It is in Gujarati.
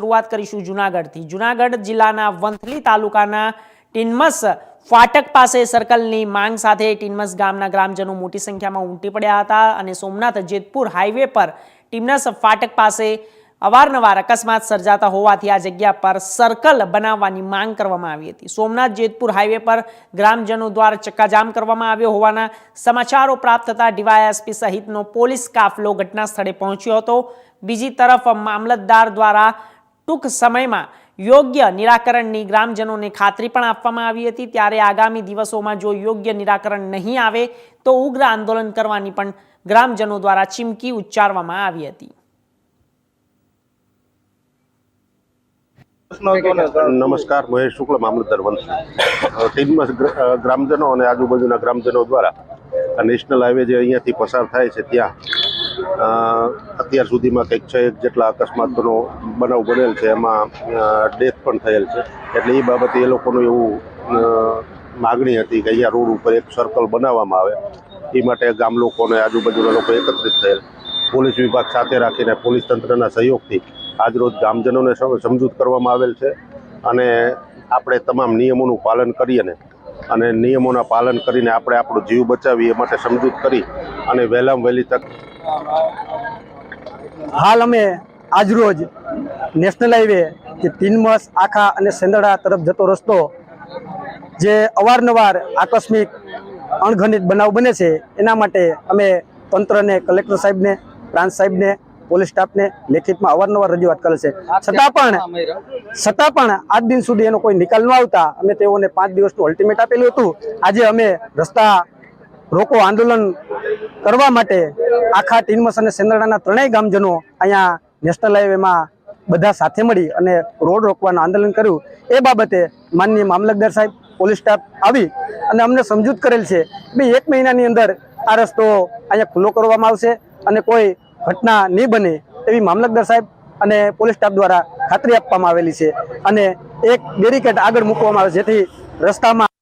શરૂઆત કરીશું જુનાગઢથી. જુનાગઢ જિલ્લાના વંથલી તાલુકાના ટિનમસ ફાટક પાસે સર્કલની માંગ સાથે ટિનમસ ગામના ગ્રામજનો મોટી સંખ્યામાં ઉમટી પડ્યા હતા અને સોમનાથ જેતપુર હાઈવે પર ટિમનસ ફાટક પાસે અવારનવાર અકસ્માત સર્જાતા હોવાથી આ જગ્યા પર સર્કલ બનાવવાની માંગ કરવામાં આવી હતી. સોમનાથ જેતપુર હાઈવે પર ગ્રામજનો દ્વારા ચક્કાજામ કરવામાં આવ્યો હોવાના સમાચારો પ્રાપ્ત થતા ડીવાયએસપી સહિતનો પોલીસ કાફલો ઘટના સ્થળે પહોંચ્યો હતો. બીજી તરફ મામલતદાર દ્વારા ટૂંક સમયમાં યોગ્ય નિરાકરણની ગ્રામજનોને ખાતરી પણ આપવામાં આવી હતી. ત્યારે આગામી દિવસોમાં જો યોગ્ય નિરાકરણ નહીં આવે, તો ઉગ્ર આંદોલન કરવાની પણ ગ્રામજનો દ્વારા ચીમકી ઉચ્ચારવામાં આવી હતી. નમસ્કાર, મહેશ શુક્લ, મામલતદાર વંશ. ટીમમાં ગ્રામજનો અને આજુબાજુના ગ્રામજનો દ્વારા નેશનલ હાઈવે જે અહીંયાથી પસાર થાય છે, ત્યાં અત્યાર સુધીમાં કંઈક છ એક જેટલા અકસ્માતનો બનાવ બનેલ છે, એમાં ડેથ પણ થયેલ છે. એટલે એ બાબતે એ લોકોનું એવું માગણી હતી કે અહીંયા રોડ ઉપર એક સર્કલ બનાવવામાં આવે. એ માટે ગામ લોકોને આજુબાજુના લોકો એકત્રિત થયેલ. પોલીસ વિભાગ સાથે રાખીને પોલીસ તંત્રના સહયોગથી આજરોજ ગામજનોને સમજૂત કરવામાં આવેલ છે. અને આપણે તમામ નિયમોનું પાલન કરીને અને નિયમોના પાલન કરીને આપણે આપણો જીવ બચાવીએ માટે સમજૂત કરી અને વહેલામાં વહેલી તક હાલ અમે આજરોજ નેશનલ હાઈવે જે તીનમસ આખા અને સેંદડા તરફ જતો રસ્તો જે અવારનવાર આકસ્મિક અણઘનિત બનાવ બને છે એના માટે અમે તંત્રને કલેક્ટર સાહેબને પ્રાંત સાહેબને પોલીસ સ્ટાફને લેખિતમાં અવારનવાર રજૂઆત કરે છે. છતાં પણ છતાં પણ આજ દિન સુધી એનો કોઈ નિકાલ ન આવતા અમે તેઓને પાંચ દિવસનું અલ્ટિમેટ આપેલું હતું. આજે અમે રસ્તા રોકો આંદોલન કરવા માટે આખા ટીનમસ અને સેન્દ્રાના ત્રણેય ગામજનો અહીંયા નેશનલ હાઈવેમાં બધા સાથે મળી અને રોડ રોકવાનું આંદોલન કર્યું. એ બાબતે માનનીય મામલતદાર સાહેબ, પોલીસ સ્ટાફ આવી અને અમને સમજૂત કરેલ છે કે એક મહિનાની અંદર આ રસ્તો અહીંયા ખુલ્લો કરવામાં આવશે અને કોઈ ઘટના નહીં બને એવી મામલતદાર સાહેબ અને પોલીસ સ્ટાફ દ્વારા ખાતરી આપવામાં આવેલી છે અને એક બેરિકેડ આગળ મૂકવામાં આવે જેથી રસ્તામાં